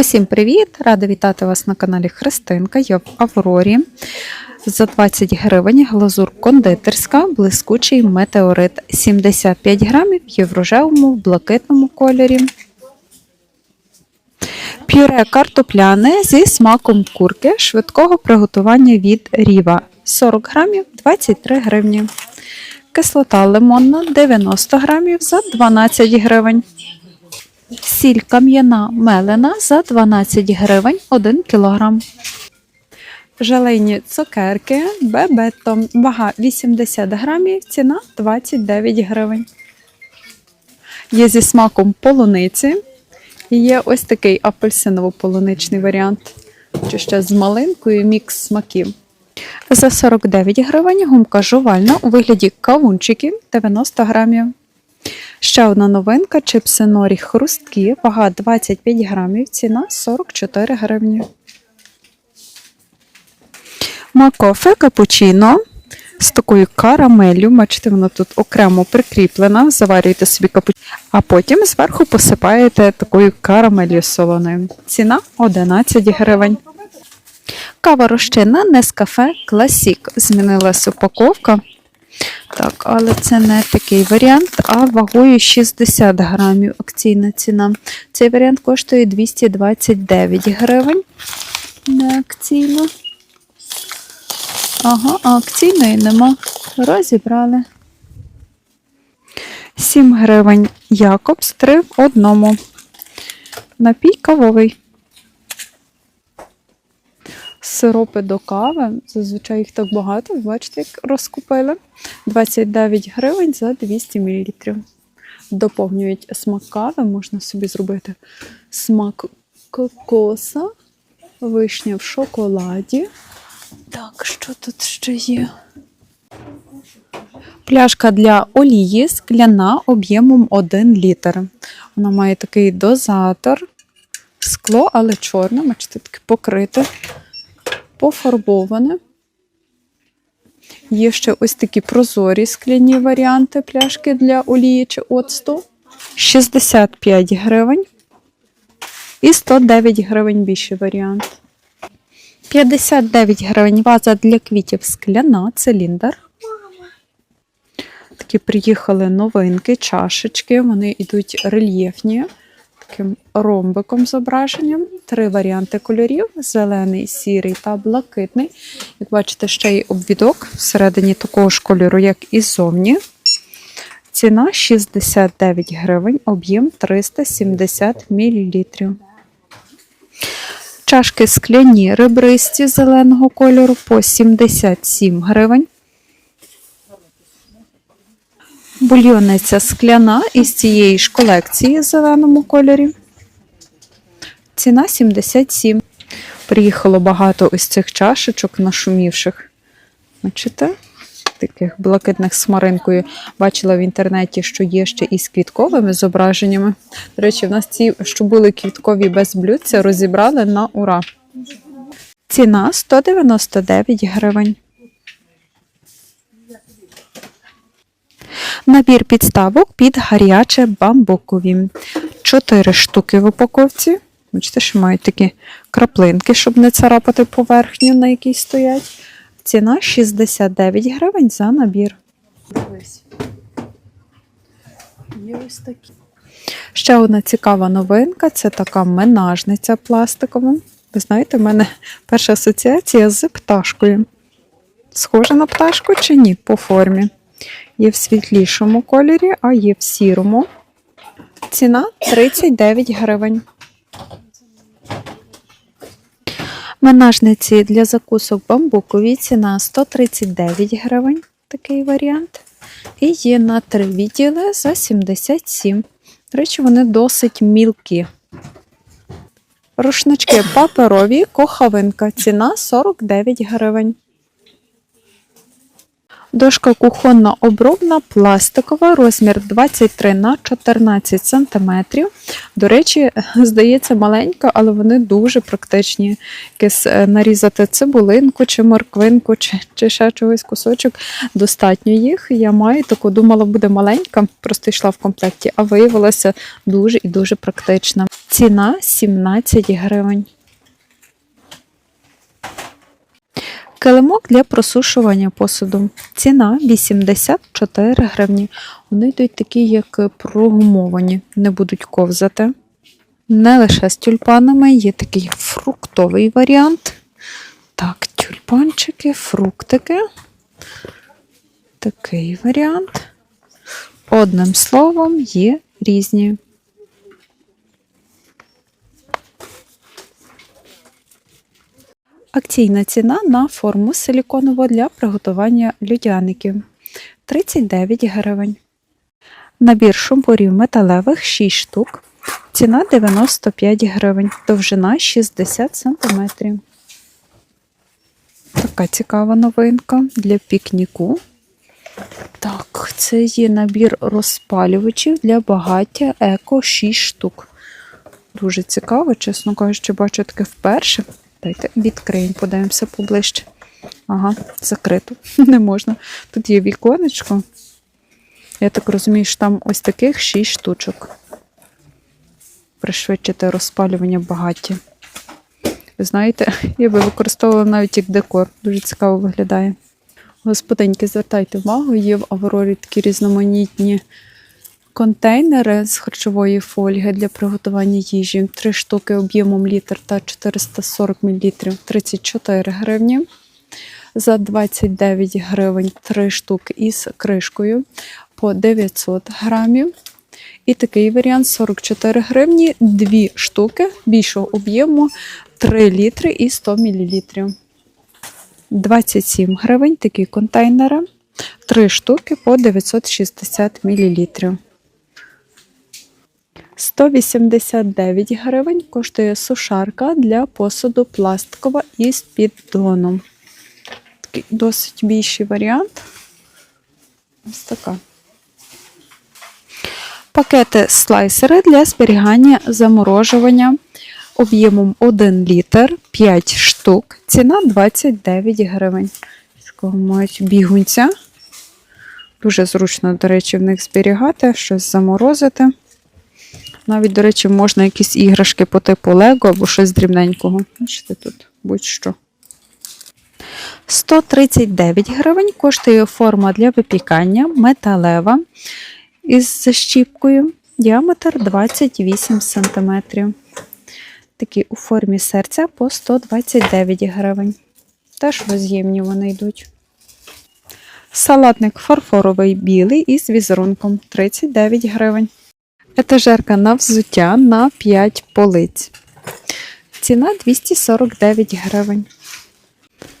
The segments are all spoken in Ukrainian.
Усім привіт! Рада вітати вас на каналі Христинка. Я в Аврорі. За 20 гривень глазур кондитерська, блискучий метеорит 75 грамів є в рожевому, в блакитному кольорі. Пюре картопляне зі смаком курки швидкого приготування від Ріва 40 грамів 23 гривні. Кислота лимонна 90 грамів за 12 гривень. Сіль кам'яна мелена за 12 гривень 1 кілограм. Желейні цукерки бебетто. Вага 80 грамів, ціна 29 гривень. Є зі смаком полуниці. І є ось такий апельсиново-полуничний варіант. Чи ще з малинкою мікс смаків. За 49 гривень гумка жувальна у вигляді кавунчиків 90 грамів. Ще одна новинка чипси норі хрусткі, вага 25 грамів, ціна 44 гривні. Макофе капучино з такою карамеллю. Бачите, вона тут окремо прикріплена. Заварюєте собі капучино, а потім зверху посипаєте такою карамелью солоною. Ціна 11 гривень. Кава розчинна Нескафе Класік. Змінилась упаковка. Так, але це не такий варіант, а вагою 60 грамів акційна ціна. Цей варіант коштує 229 гривень. Не акційно. Ага, а акційної нема. Розібрали. 7 гривень Якобс, 3 в одному. Напій кавовий. Сиропи до кави. Зазвичай їх так багато. Бачите, як розкупили. 29 гривень за 200 мл. Доповнюють смак кави, можна собі зробити смак кокоса, вишня в шоколаді. Так, що тут ще є? Пляшка для олії скляна об'ємом 1 літр. Вона має такий дозатор, скло, але чорне, бачите, таке покрите, пофарбоване. Є ще ось такі прозорі скляні варіанти пляшки для олії чи оцту. 65 гривень. І 109 гривень більший варіант. 59 гривень ваза для квітів скляна, циліндр. Такі приїхали новинки, чашечки. Вони йдуть рельєфні, таким ромбиком зображенням. Три варіанти кольорів: зелений, сірий та блакитний. Як бачите, ще й обвідок всередині такого ж кольору, як і зовні. Ціна 69 гривень, об'єм 370 мл. Чашки скляні ребристі зеленого кольору по 77 гривень. Бульйонниця скляна із цієї ж колекції в зеленому кольорі. Ціна 77. Приїхало багато ось цих чашечок нашумівших. Бачите? Таких блакитних з хмаринкою. Бачила в інтернеті, що є ще і з квітковими зображеннями. До речі, в нас ці, що були квіткові без блюдця, розібрали на ура. Ціна 199 гривень. Набір підставок під гаряче бамбукові. Чотири штуки в упаковці. Бачите, що мають такі краплинки, щоб не царапати поверхню, на якій стоять. Ціна 69 гривень за набір. Є ось такі. Ще одна цікава новинка це така менажниця пластикова. Ви знаєте, в мене перша асоціація з пташкою. Схожа на пташку чи ні по формі? Є в світлішому кольорі, а є в сірому. Ціна 39 гривень. Менажниці для закусок бамбукові ціна 139 гривень, такий варіант. І є на три відділи за 77. До речі, вони досить мілкі. Рушнички паперові, кохавинка. Ціна 49 гривень. Дошка кухонна обробна, пластикова, розмір 23 на 14 см. До речі, здається маленька, але вони дуже практичні. Якесь е, нарізати цибулинку чи морквинку, чи, чи ще чогось кусочок. Достатньо їх. Я маю таку, думала, буде маленька, просто йшла в комплекті, а виявилася дуже і дуже практична. Ціна 17 гривень. Килимок для просушування посуду. Ціна 84 гривні. Вони йдуть такі, як прогумовані, не будуть ковзати. Не лише з тюльпанами, є такий фруктовий варіант. Так, тюльпанчики, фруктики. Такий варіант. Одним словом, є різні. Акційна ціна на форму силіконову для приготування людяників 39 гривень. Набір шампурів металевих 6 штук. Ціна 95 гривень, довжина 60 см. Така цікава новинка для пікніку. Так, це є набір розпалювачів для багаття еко 6 штук. Дуже цікаво, чесно кажучи, бачу таке вперше. Дайте відкриємо, подивимося поближче. Ага, закрито. Не можна. Тут є віконечко. Я так розумію, що там ось таких 6 штучок. Пришвидшити розпалювання багаття. Ви знаєте, я би використовувала навіть як декор. Дуже цікаво виглядає. Господиньки, звертайте увагу, є в Аврорі такі різноманітні контейнери з харчової фольги для приготування їжі. Три штуки об'ємом літр та 440 мл 34 гривні. За 29 гривень 3 штуки із кришкою по 900 грамів. І такий варіант 44 гривні, 2 штуки більшого об'єму 3 літри і 100 мл. 27 гривень такі контейнери, 3 штуки по 960 мл. 189 гривень коштує сушарка для посуду пластикова із піддоном. Такий досить більший варіант. Ось така. Пакети слайсери для зберігання заморожування об'ємом 1 літр 5 штук. Ціна 29 гривень. Такого мають бігунця. Дуже зручно, до речі, в них зберігати, щось заморозити. Навіть, до речі, можна якісь іграшки по типу Лего або щось дрібненького. Бачите, тут будь-що. 139 гривень коштує форма для випікання металева із защіпкою. Діаметр 28 см. Такі у формі серця по 129 гривень. Теж роз'ємні вони йдуть. Салатник фарфоровий білий із візерунком 39 гривень. Етажерка на взуття на 5 полиць. Ціна 249 гривень.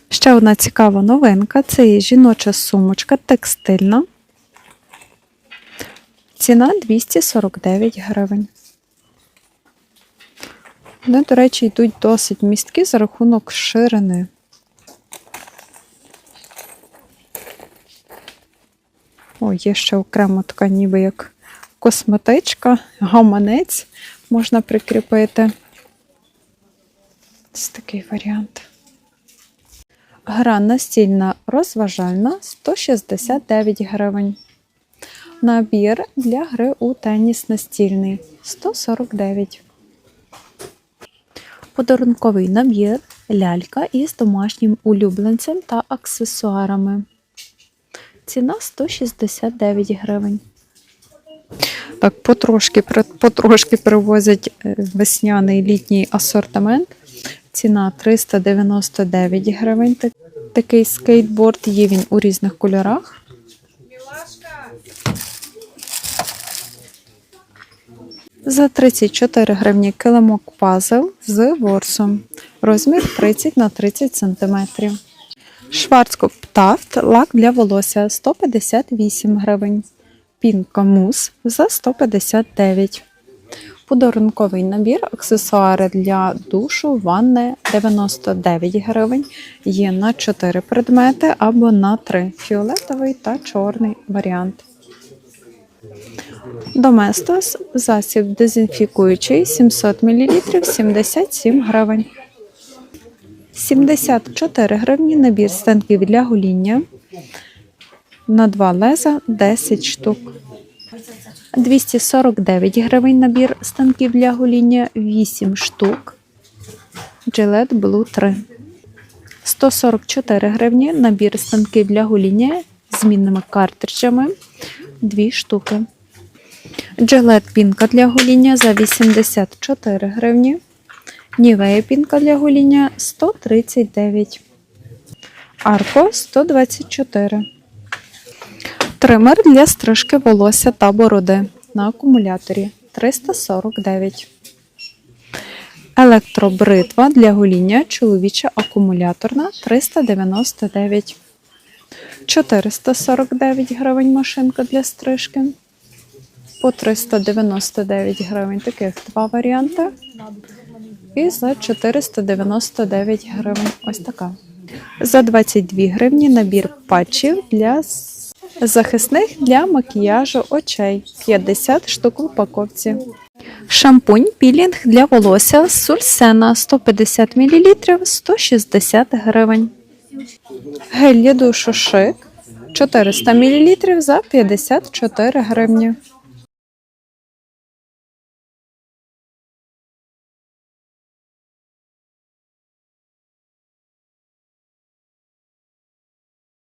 Ще одна цікава новинка це є жіноча сумочка текстильна. Ціна 249 гривень. Вони, до речі, йдуть досить місткі за рахунок ширини. О, є ще окремо така ніби як косметичка, гаманець можна прикріпити. Ось такий варіант. Гра настільна розважальна 169 гривень. Набір для гри у теніс настільний 149. Подарунковий набір лялька із домашнім улюбленцем та аксесуарами. Ціна 169 гривень. Так, потрошки, потрошки привозять е, весняний літній асортимент. Ціна 399 гривень. Так- Такий скейтборд є він у різних кольорах. За 34 гривні килимок пазл з ворсом. Розмір 30 на 30 см. Шварцкоп Тафт лак для волосся 158 гривень. Пінка мус за 159. Подарунковий набір, аксесуари для душу, ванни 99 гривень. Є на 4 предмети або на 3. Фіолетовий та чорний варіант. Доместос засіб дезінфікуючий 700 мл 77 гривень. 74 гривні набір станків для гоління. На 2 леза 10 штук. 249 гривень набір станків для гоління 8 штук. Gillette Blue 3. 144 гривні набір станків для гоління з змінними картриджами 2 штуки. Gillette пінка для гоління за 84 гривні. Нівея пінка для гоління 139. Арко 124. Тример для стрижки волосся та бороди на акумуляторі 349. Електробритва для гоління чоловіча акумуляторна 399. 449 гривень машинка для стрижки. По 399 гривень таких два варіанти. І за 499 гривень ось така. За 22 гривні набір патчів для захисних для макіяжу очей 50 штук в упаковці. Шампунь пілінг для волосся з сульсена 150 мл 160 гривень. Гель для душу шик 400 мл за 54 гривні.